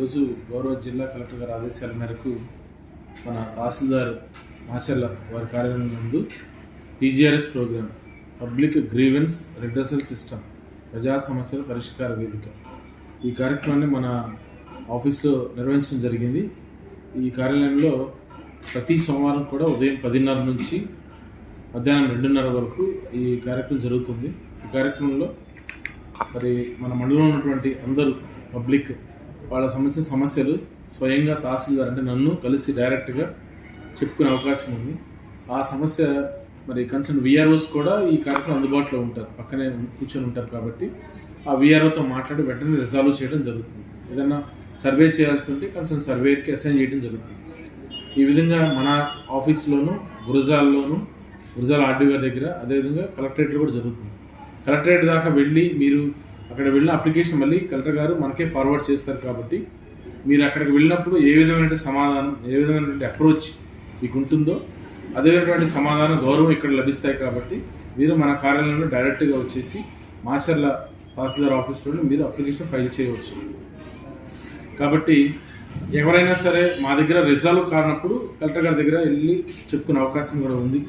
ఈరోజు గౌరవ జిల్లా కలెక్టర్ గారి ఆదేశాల మేరకు మన తహసీల్దార్ మాచర్ల వారి కార్యాలయం నందు TGRS program public grievance redressal system ప్రజా సమస్యల పరిష్కార వేదిక. ఈ కార్యక్రమాన్ని మన ఆఫీస్లో నిర్వహించడం జరిగింది. ఈ కార్యాలయంలో ప్రతి సోమవారం కూడా ఉదయం పదిన్నర నుంచి మధ్యాహ్నం రెండున్నర వరకు ఈ కార్యక్రమం జరుగుతుంది. ఈ కార్యక్రమంలో మరి మన మండలంలో ఉన్నటువంటి అందరూ పబ్లిక్ వాళ్ళ సంబంధించిన సమస్యలు స్వయంగా తహసీల్దార్ అంటే నన్ను కలిసి డైరెక్ట్గా చెప్పుకునే అవకాశం ఉంది. ఆ సమస్య మరి కన్సర్న్ విఆర్ఓస్ కూడా ఈ కార్యక్రమం అందుబాటులో ఉంటారు. పక్కనే కూర్చొని ఉంటారు కాబట్టి ఆ విఆర్ఓతో మాట్లాడి వెంటనే రిజాల్వ్ చేయడం జరుగుతుంది. ఏదైనా సర్వే చేయాల్సి ఉంటే కన్సర్న్ సర్వేకి అసైన్ చేయడం జరుగుతుంది. ఈ విధంగా మన ఆఫీస్లోను గురజాల్లోను గురజాల ఆర్డీ గారి దగ్గర అదేవిధంగా కలెక్టరేట్లో కూడా జరుగుతుంది. కలెక్టరేట్ దాకా వెళ్ళి మీరు అక్కడ వెళ్ళిన అప్లికేషన్ మళ్ళీ కలెక్టర్ గారు మనకే ఫార్వర్డ్ చేస్తారు కాబట్టి మీరు అక్కడికి వెళ్ళినప్పుడు ఏ విధమైన సమాధానం ఏ విధమైనటువంటి అప్రోచ్ మీకు ఉంటుందో అదే విధమైనటువంటి సమాధానం గౌరవం ఇక్కడ లభిస్తాయి కాబట్టి మీరు మన కార్యాలయంలో డైరెక్ట్గా వచ్చేసి మాచర్ల తహసీల్దార్ ఆఫీస్లో మీరు అప్లికేషన్ ఫైల్ చేయవచ్చు. కాబట్టి ఎవరైనా సరే మా దగ్గర రిజాల్వ్ కానప్పుడు కలెక్టర్ గారి దగ్గర వెళ్ళి చెప్పుకునే అవకాశం కూడా ఉంది.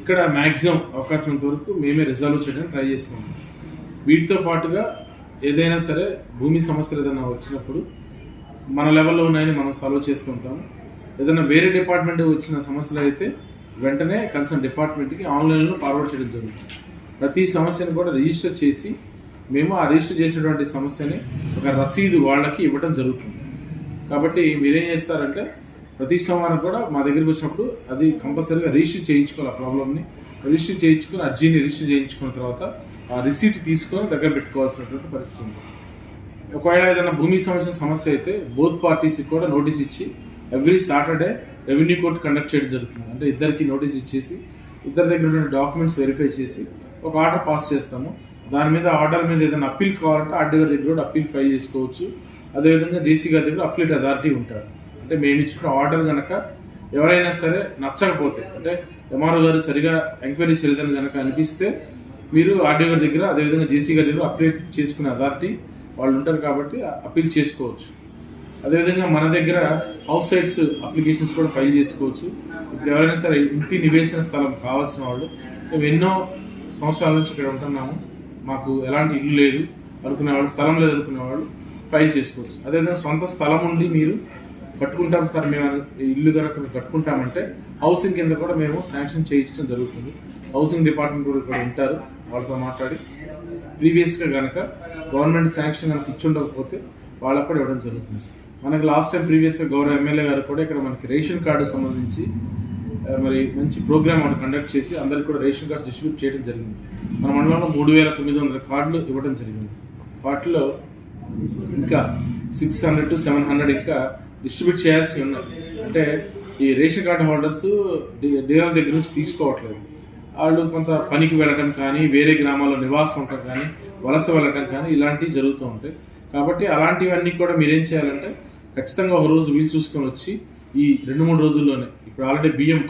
ఇక్కడ మ్యాక్సిమం అవకాశం వరకు మేమే రిజాల్వ్ చేయడానికి ట్రై చేస్తున్నాం. వీటితో పాటుగా ఏదైనా సరే భూమి సమస్యలు ఏదైనా వచ్చినప్పుడు మన లెవెల్లో ఉన్నాయని మనం సాల్వ్ చేస్తూ ఉంటాము. ఏదైనా వేరే డిపార్ట్మెంట్ వచ్చిన సమస్యలు అయితే వెంటనే కన్సర్న్ డిపార్ట్మెంట్కి ఆన్లైన్లో ఫార్వర్డ్ చేయడం జరుగుతుంది. ప్రతి సమస్యను కూడా రిజిస్టర్ చేసి మేము ఆ రిజిస్టర్ చేసినటువంటి సమస్యని ఒక రసీదు వాళ్ళకి ఇవ్వడం జరుగుతుంది. కాబట్టి మీరేం చేస్తారంటే ప్రతి సోమవారం కూడా మా దగ్గరికి వచ్చినప్పుడు అది కంపల్సరీగా రిజిస్టర్ చేయించుకోవాలి ఆ ప్రాబ్లమ్ని రిజిస్టర్ చేయించుకొని అర్జీని రిజిస్టర్ చేయించుకున్న తర్వాత రిసీట్ తీసుకొని దగ్గర పెట్టుకోవాల్సినటువంటి పరిస్థితి ఉంది. ఒకవేళ ఏదైనా భూమి సంబంధించిన సమస్య అయితే బోత్ పార్టీస్కి కూడా నోటీస్ ఇచ్చి every Saturday revenue court conduct చేయడం జరుగుతుంది. అంటే ఇద్దరికి నోటీస్ ఇచ్చేసి ఇద్దరి దగ్గర ఉన్న డాక్యుమెంట్స్ వెరిఫై చేసి ఒక ఆర్డర్ పాస్ చేస్తాము. దాని మీద ఆర్డర్ మీద ఏదైనా అప్పీల్ కావాలంటే ఆర్డీ గారి దగ్గర కూడా అప్పీల్ ఫైల్ చేసుకోవచ్చు. అదేవిధంగా జేసీ గారి దగ్గర అప్లీట్ అథారిటీ ఉంటారు అంటే మేము ఇచ్చిన ఆర్డర్ కనుక ఎవరైనా సరే నచ్చకపోతే అంటే ఎంఆర్ఓ గారు సరిగా ఎంక్వైరీ చేయలేదని కనుక అనిపిస్తే మీరు ఆర్డీఓ గారి దగ్గర అదేవిధంగా జేసీ గారి దగ్గర అప్డేట్ చేసుకునే అథారిటీ వాళ్ళు ఉంటారు కాబట్టి అప్పీల్ చేసుకోవచ్చు. అదేవిధంగా మన దగ్గర హౌస్ సైట్స్ అప్లికేషన్స్ కూడా ఫైల్ చేసుకోవచ్చు. ఇప్పుడు ఎవరైనా సరే ఇంటి నివేశన స్థలం కావాల్సిన వాళ్ళు మేము ఎన్నో సంవత్సరాల నుంచి ఇక్కడ ఉంటున్నాము. మాకు ఎలాంటి ఇల్లు లేదు అనుకునేవాళ్ళు స్థలం లేదు అనుకునేవాళ్ళు ఫైల్ చేసుకోవచ్చు. అదేవిధంగా సొంత స్థలం ఉండి మీరు కట్టుకుంటాం సార్ మేము ఇల్లు కనుక కట్టుకుంటామంటే హౌసింగ్ కింద కూడా మేము శాంక్షన్ చేయించడం జరుగుతుంది. హౌసింగ్ డిపార్ట్మెంట్ కూడా ఇక్కడ ఉంటారు వాళ్ళతో మాట్లాడి ప్రీవియస్గా కనుక గవర్నమెంట్ శాంక్షన్ కనుక ఇచ్చి ఉండకపోతే వాళ్ళకు కూడా ఇవ్వడం జరుగుతుంది. మనకి లాస్ట్ టైం ప్రీవియస్గా గౌరవ ఎమ్మెల్యే గారు కూడా ఇక్కడ మనకి రేషన్ కార్డు సంబంధించి మరి మంచి ప్రోగ్రామ్ ఒకటి కండక్ట్ చేసి అందరికి కూడా రేషన్ కార్డ్స్ డిస్ట్రిబ్యూట్ చేయడం జరిగింది. మన మండలంలో మూడు వేల తొమ్మిది వందల కార్డులు ఇవ్వడం జరిగింది. వాటిలో ఇంకా six hundred to seven hundred ఇంకా డిస్ట్రిబ్యూట్ చేయాల్సి ఉన్నాయి అంటే ఈ రేషన్ కార్డు హోల్డర్స్ డీలర్ దగ్గర నుంచి తీసుకోవట్లేదు. వాళ్ళు కొంత పనికి వెళ్ళటం కానీ వేరే గ్రామాల్లో నివాసం ఉండటం కానీ వలస వెళ్ళటం కానీ ఇలాంటివి జరుగుతూ ఉంటాయి. కాబట్టి అలాంటివన్నీ కూడా మీరేం చేయాలంటే ఖచ్చితంగా ఒక రోజు వీలు చూసుకొని వచ్చి ఈ రెండు మూడు రోజుల్లోనే ఇప్పుడు ఆల్రెడీ బియ్యం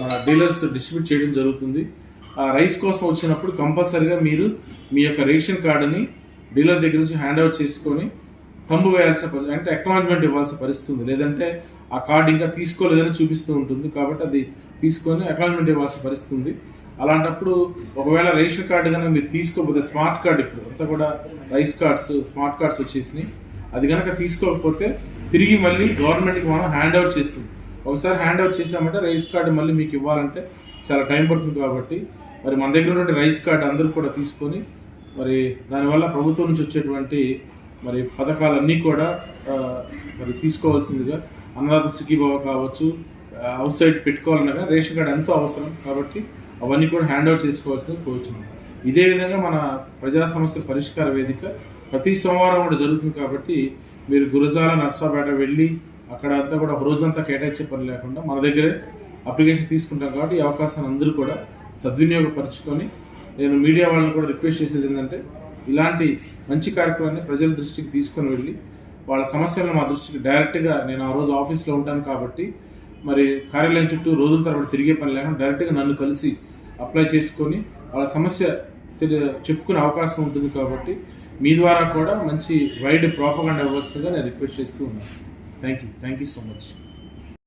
మన డీలర్స్ డిస్ట్రిబ్యూట్ చేయడం జరుగుతుంది. ఆ రైస్ కోసం వచ్చినప్పుడు కంపల్సరిగా మీరు మీ యొక్క రేషన్ కార్డుని డీలర్ దగ్గర నుంచి హ్యాండ్ ఓవర్ చేసుకొని తంబు వేయాల్సిన పరిస్థితి అంటే అక్నాలజ్మెంట్ ఇవ్వాల్సిన పరిస్థితి ఉంది లేదంటే ఆ కార్డు ఇంకా తీసుకోలేదని చూపిస్తూ ఉంటుంది. కాబట్టి అది తీసుకొని అక్నాలజ్మెంట్ ఇవ్వాల్సిన పరిస్థితి ఉంది అలాంటప్పుడు ఒకవేళ రేషన్ కార్డు కనుక మీరు తీసుకోకపోతే స్మార్ట్ కార్డ్ ఇప్పుడు అంతా కూడా రైస్ కార్డ్స్ స్మార్ట్ కార్డ్స్ వచ్చేసినాయి. అది కనుక తీసుకోకపోతే తిరిగి మళ్ళీ గవర్నమెంట్కి మనం హ్యాండ్ ఓవర్ చేస్తుంది ఒకసారి హ్యాండ్ ఓవర్ చేసామంటే రైస్ కార్డు మళ్ళీ మీకు ఇవ్వాలంటే చాలా టైం పడుతుంది కాబట్టి మరి మన దగ్గర ఉన్నటువంటి రైస్ కార్డు అందరూ కూడా తీసుకొని మరి దానివల్ల ప్రభుత్వం నుంచి వచ్చేటువంటి మరి పథకాలన్నీ కూడా మరి తీసుకోవాల్సిందిగా అన్నదాత సుఖీభావ కావచ్చు అవుట్ సైడ్ పెట్టుకోవాలన్నా కానీ రేషన్ కార్డు ఎంతో అవసరం కాబట్టి అవన్నీ కూడా హ్యాండ్ అవుట్ చేసుకోవాల్సింది కోరుచున్నాం. ఇదే విధంగా మన ప్రజా సమస్య పరిష్కార వేదిక ప్రతి సోమవారం కూడా జరుగుతుంది కాబట్టి మీరు గురజాల నర్సాపేట వెళ్ళి అక్కడ అంతా కూడా ఒక రోజంతా కేటాయించే పని లేకుండా మన దగ్గరే అప్లికేషన్ తీసుకుంటాం కాబట్టి ఈ అవకాశాన్ని అందరూ కూడా సద్వినియోగపరచుకొని నేను మీడియా వాళ్ళని కూడా రిక్వెస్ట్ చేసేది ఏంటంటే ఇలాంటి మంచి కార్యక్రమాన్ని ప్రజల దృష్టికి తీసుకొని వెళ్ళి వాళ్ళ సమస్యలను మా దృష్టికి డైరెక్ట్గా నేను ఆ రోజు ఆఫీస్లో ఉంటాను కాబట్టి మరి కార్యాలయం చుట్టూ రోజుల తర్వాత తిరిగే పని లేకుండా డైరెక్ట్గా నన్ను కలిసి అప్లై చేసుకొని వాళ్ళ సమస్య చెప్పుకునే అవకాశం ఉంటుంది కాబట్టి మీ ద్వారా కూడా మంచి వైడ్ ప్రాపగండ వ్యవస్థగా నేను రిక్వెస్ట్ చేస్తూ ఉన్నాను. Thank you thank you so much.